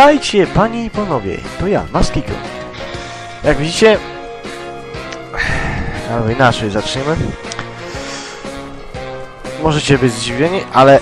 Witajcie, panie i panowie, to ja, Maskiko. Jak widzicie... Albo inaczej, zaczniemy. Możecie być zdziwieni, ale...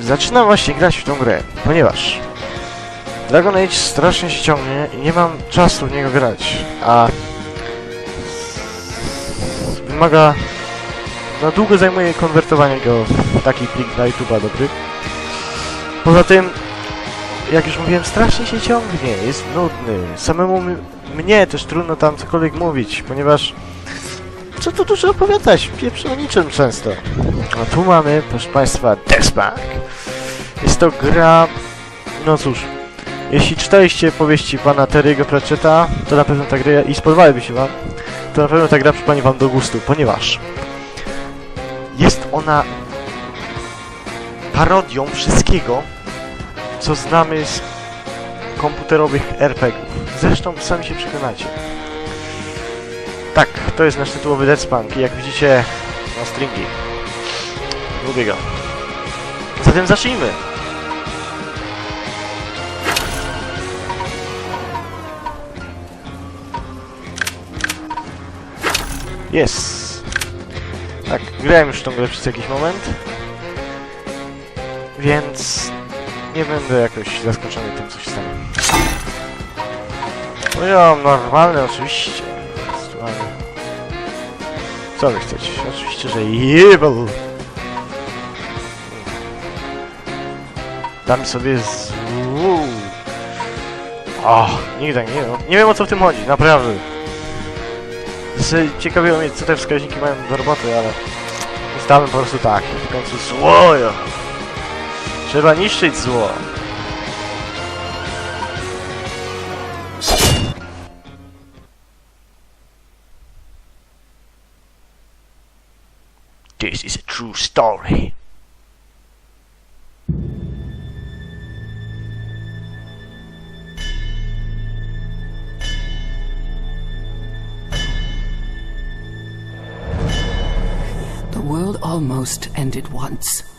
Zaczynam właśnie grać w tą grę, ponieważ... Dragon Age strasznie się ciągnie i nie mam czasu w niego grać, a... Wymaga... Na długo zajmuje konwertowanie go w taki plik na YouTube'a dobry. Poza tym, jak już mówiłem, strasznie się ciągnie, jest nudny. Samemu mnie też trudno tam cokolwiek mówić, ponieważ co tu dużo opowiadać, pieprzę o niczym często. A tu mamy, proszę Państwa, Deathbank. Jest to gra, no cóż, jeśli czytaliście powieści pana Terry'ego Pratchetta, to na pewno ta gra, i spodobałby się Wam, to na pewno ta gra przypadnie Wam do gustu, ponieważ jest ona parodią wszystkiego, co znamy z komputerowych RPGów. Zresztą sami się przekonacie. Tak, to jest nasz tytułowy Deathpunk i jak widzicie na stringi. Lubię go. Zatem zacznijmy! Jest! Tak, grałem już tą grę przez jakiś moment. Więc nie będę jakoś zaskoczony tym, co się stanie. Poziom normalny oczywiście. Co wy chcecie? Oczywiście, że evil. Dam sobie z... O, nigdy nie wiem. Nie wiem o co w tym chodzi, naprawdę. Ciekawiło mnie, co te wskaźniki mają do roboty, ale... Zdałem po prostu tak. W końcu. Trzeba niszczyć zło. This is a true story. The world almost ended once.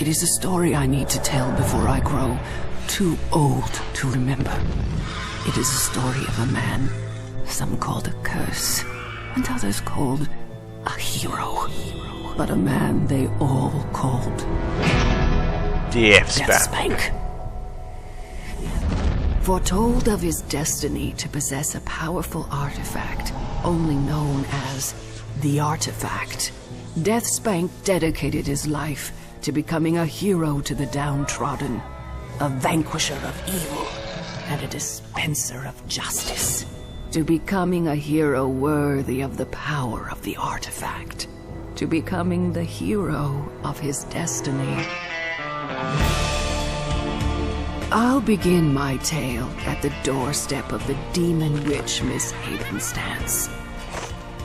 It is a story I need to tell before I grow too old to remember. It is a story of a man, some called a curse, and others called a hero. But a man they all called Death Death Spank. Spank. Foretold of his destiny to possess a powerful artifact, only known as the Artifact, Death Spank dedicated his life to becoming a hero to the downtrodden, a vanquisher of evil, and a dispenser of justice. To becoming a hero worthy of the power of the artifact. To becoming the hero of his destiny. I'll begin my tale at the doorstep of the demon witch Miss Havenstance.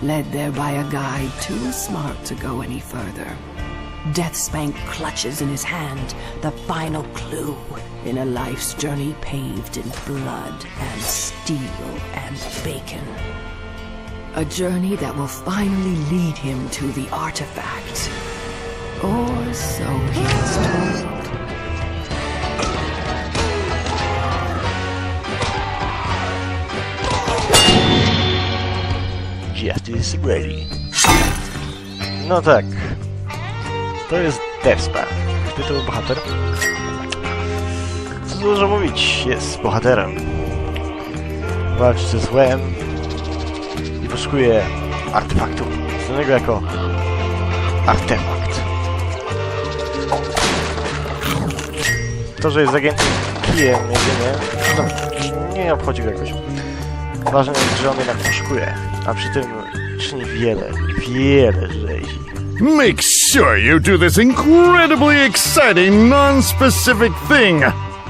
Led there by a guide too smart to go any further. Deathspank clutches in his hand the final clue in a life's journey paved in blood and steel and bacon. A journey that will finally lead him to the artifact. Or so he was told. Justice ready. No tak. To jest Death Spank. Tytuł bohater. Co dużo mówić, jest bohaterem. Walczy ze złem i poszukuje artefaktu, znanego jako artefakt. To, że jest agentem kijem jedynie, no, nie obchodzi go jakoś. Ważne jest, że on jednak poszukuje, a przy tym czyni wiele, wiele rzezi. Make sure you do this incredibly exciting, non-specific thing.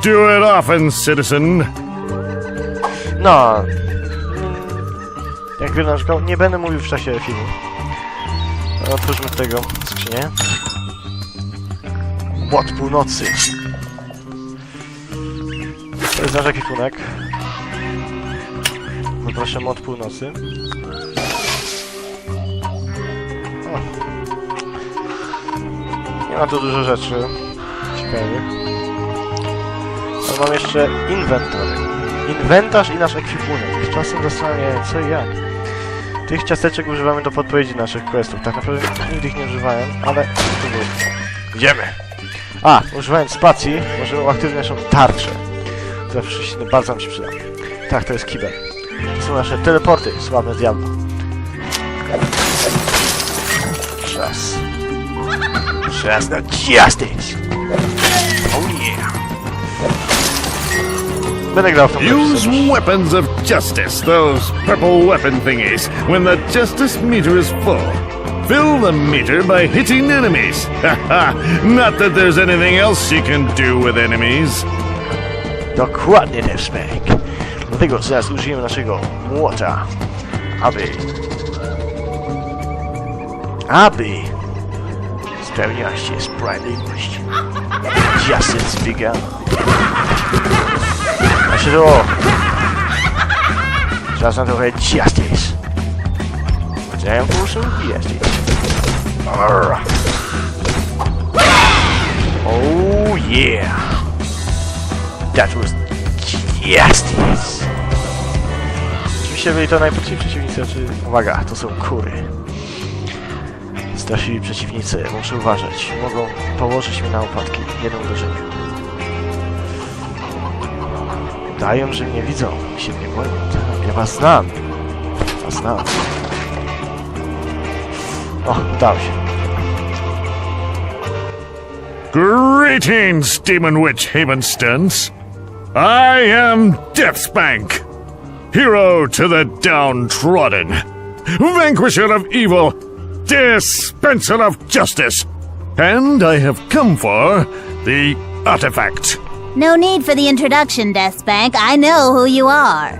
Do it often, citizen. No. Jak wiele narzekał, nie będę mówił w czasie filmu. Otwórzmy tego skrzynię. Młot północy. To jest nasz ekwipunek. Poproszę młot północy. O. Nie ma tu dużo rzeczy ciekawych. No mam jeszcze inwentarz. Inwentarz i nasz ekwipunek. Czasem zastanawiam co i jak. Tych ciasteczek używamy do podpowiedzi naszych questów. Tak naprawdę nigdy ich nie używałem, ale... Idziemy! A, używając spacji możemy uaktywniać naszą tarczę. która przyjść- bardzo nam się przyda. Tak, to jest kibel. To są nasze teleporty, sławne diablo. Czas. Czas na justice! Oh yeah! Będę grał w tą Use weapons of justice, those purple weapon thingies, when the justice meter is full. Fill the meter by hitting enemies. Not that there's anything else you can do with enemies. Dokładnie, Devspank. Dlatego zaraz użyjemy naszego młota, aby... aby... spełniła się sprawiedliwość. Justice began. Znaczy to... Czas na trochę justice. Widziałem muszę justice. Arr. Oh yeah! That was justice! Oczywiście byli to najprostsi przeciwnicy, czy... Uwaga, to są kury. Straszyli przeciwnicy, muszę uważać. Mogą położyć mnie na upadki w jednym uderzeniu. Dają, że mnie widzą się mnie boją. Ja was znam. Was znam. O, udało się. Greetings, Demon Witch Havenstons. I am Deathspank, hero to the downtrodden, vanquisher of evil, dispenser of justice, and I have come for the artifact. No need for the introduction, Deathspank. I know who you are.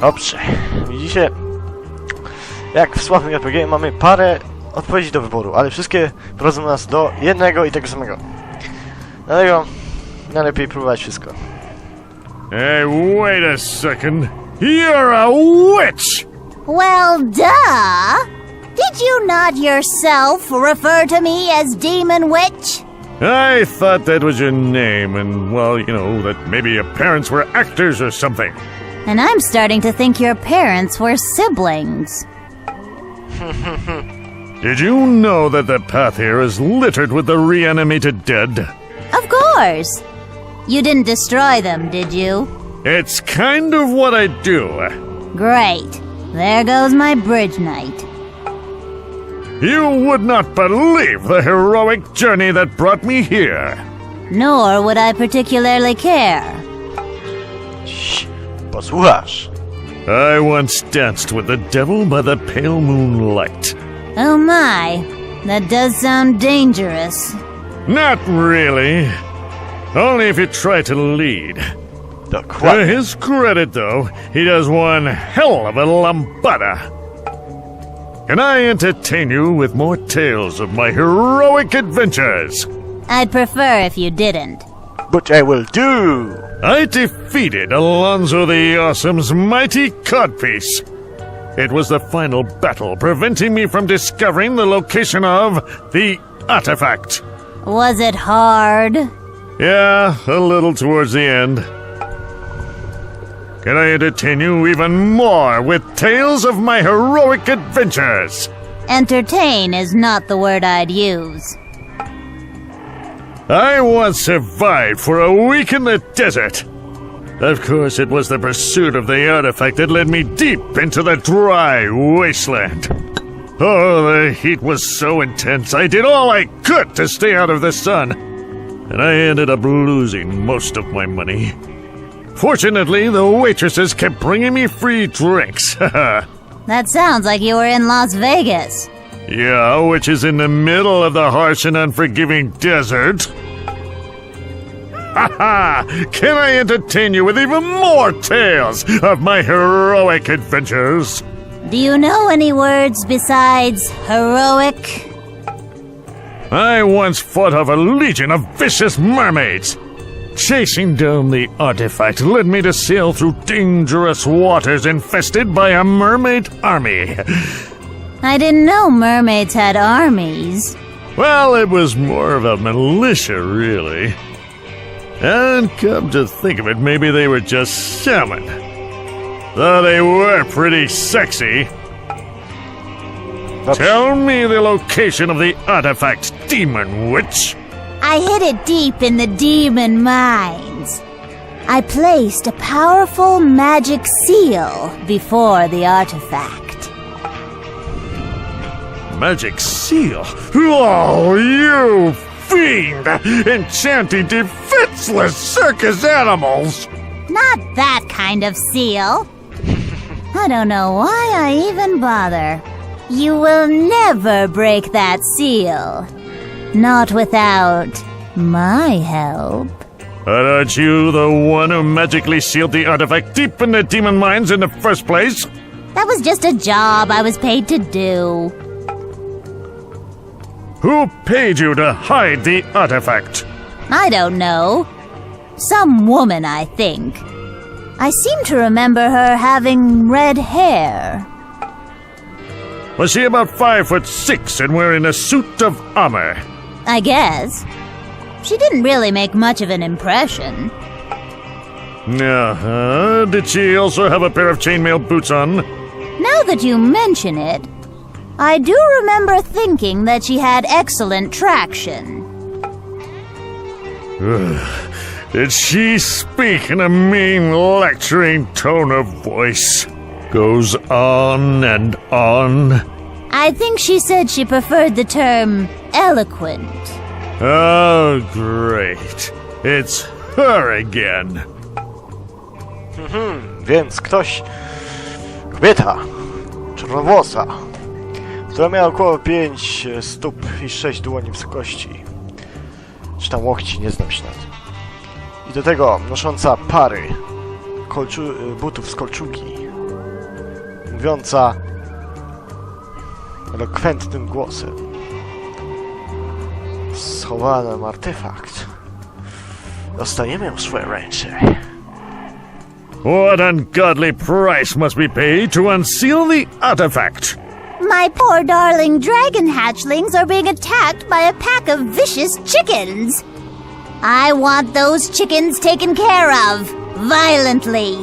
Dobrze. Widzicie, jak w sławnym RPG mamy parę odpowiedzi do wyboru, ale wszystkie prowadzą nas do jednego i tego samego. Dlatego najlepiej próbować wszystko. Hey, wait a second. You're a witch! Well, duh! Did you not yourself refer to me as Demon Witch? I thought that was your name, and, well, you know, that maybe your parents were actors or something. And I'm starting to think your parents were siblings. Did you know that the path here is littered with the reanimated dead? Of course! You didn't destroy them, did you? It's kind of what I do. Great. There goes my bridge knight. You would not believe the heroic journey that brought me here. Nor would I particularly care. Cii, posłuchasz. I once danced with the devil by the pale moonlight. Oh my, that does sound dangerous. Not really. Only if you try to lead. To Dokładnie. his credit, though, he does one hell of a lambada. Can I entertain you with more tales of my heroic adventures? I'd prefer if you didn't. But I will do! I defeated Alonzo the Awesome's mighty codpiece. It was the final battle preventing me from discovering the location of the artifact. Was it hard? Yeah, a little towards the end. Can I entertain you even more with tales of my heroic adventures? Entertain is not the word I'd use. I once survived for a week in the desert. Of course, it was the pursuit of the artifact that led me deep into the dry wasteland. Oh, the heat was so intense, I did all I could to stay out of the sun. And I ended up losing most of my money. Fortunately, the waitresses kept bringing me free drinks. That sounds like you were in Las Vegas. yeah, which is in the middle of the harsh and unforgiving desert. Ha ha! Can I entertain you with even more tales of my heroic adventures? Do you know any words besides heroic? I once fought off a legion of vicious mermaids. Chasing down the artifact led me to sail through dangerous waters infested by a mermaid army. I didn't know mermaids had armies. Well, it was more of a militia, really. And come to think of it, maybe they were just salmon. Though they were pretty sexy. Dobrze. Tell me the location of the artifact, Demon Witch. I hid it deep in the demon mines. I placed a powerful magic seal before the artifact. Magic seal? Oh, you fiend! Enchanting defenseless circus animals! Not that kind of seal. I don't know why I even bother. You will never break that seal. Not without my help. But aren't you the one who magically sealed the artifact deep in the demon mines in the first place? That was just a job I was paid to do. Who paid you to hide the artifact? I don't know. Some woman, I think. I seem to remember her having red hair. Was she about five foot six and wearing a suit of armor? I guess. She didn't really make much of an impression. Uh-huh. Did she also have a pair of chainmail boots on? Now that you mention it, I do remember thinking that she had excellent traction. Did she speak in a mean, lecturing tone of voice? Goes on and on. I think she said she preferred the term eloquent. Oh, great. It's her again. Więc ktoś, kobieta, czarnowłosa, która miała około 5 stóp i 6 dłoni wysokości, czy tam łokci, nie znam się na tym. I do tego nosząca pary kolczu- butów z kolczugi, mówiąca elokwentnym głosem. Schowała nam artefakt. Dostajemy ją w swoje ręce. What ungodly price must be paid to unseal the artifact? My poor darling dragon hatchlings are being attacked by a pack of vicious chickens. I want those chickens taken care of violently.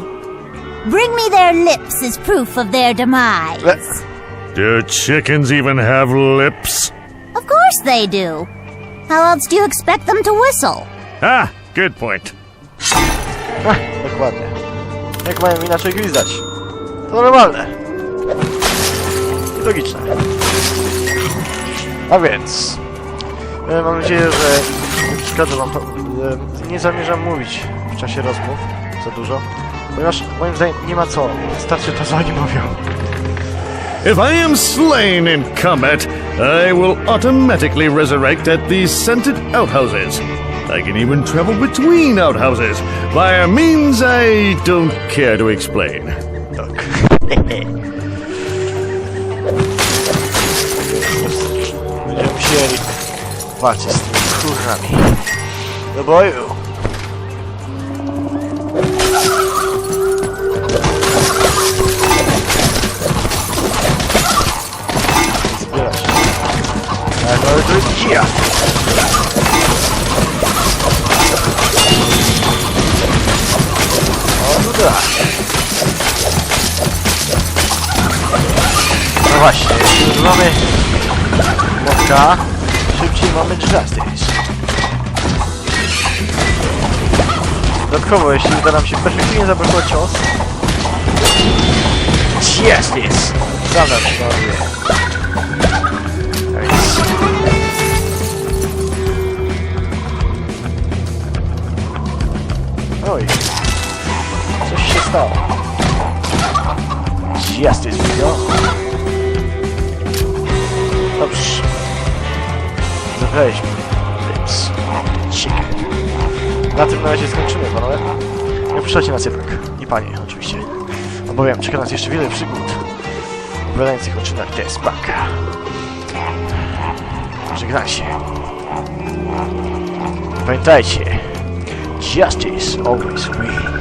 Bring me their lips as proof of their demise. Do chickens even have lips? Of course they do. How else do you expect them to whistle? Ah, good point. Ach, dokładnie. Jak mają inaczej gwizdać? To normalne. I logiczne. A więc... E, mam nadzieję, że nie przeszkadza wam to. E, nie zamierzam mówić w czasie rozmów za dużo, ponieważ moim zdaniem nie ma co. Starczy to, co oni mówią. If I am slain in combat, I will automatically resurrect at these scented outhouses. I can even travel between outhouses via means I don't care to explain. Musieli walczyć z kurami. Do boju! życia. O, no tak. No właśnie, mamy młotka, szybciej mamy drzazdy. Dodatkowo, jeśli uda nam się perfekcyjnie zablokować cios... Yes, yes! Zabrać, panowie. Oj, coś się stało. Jest, jest video. Dobrze. Zabraliśmy. Więc... Na tym na razie skończymy, panowie. Nie opuszczajcie nas jednak. I panie, oczywiście. No bo wiem, czeka nas jeszcze wiele przygód. Wylających oczynach DS Banka. Żegnajcie. Pamiętajcie. Justice always wins.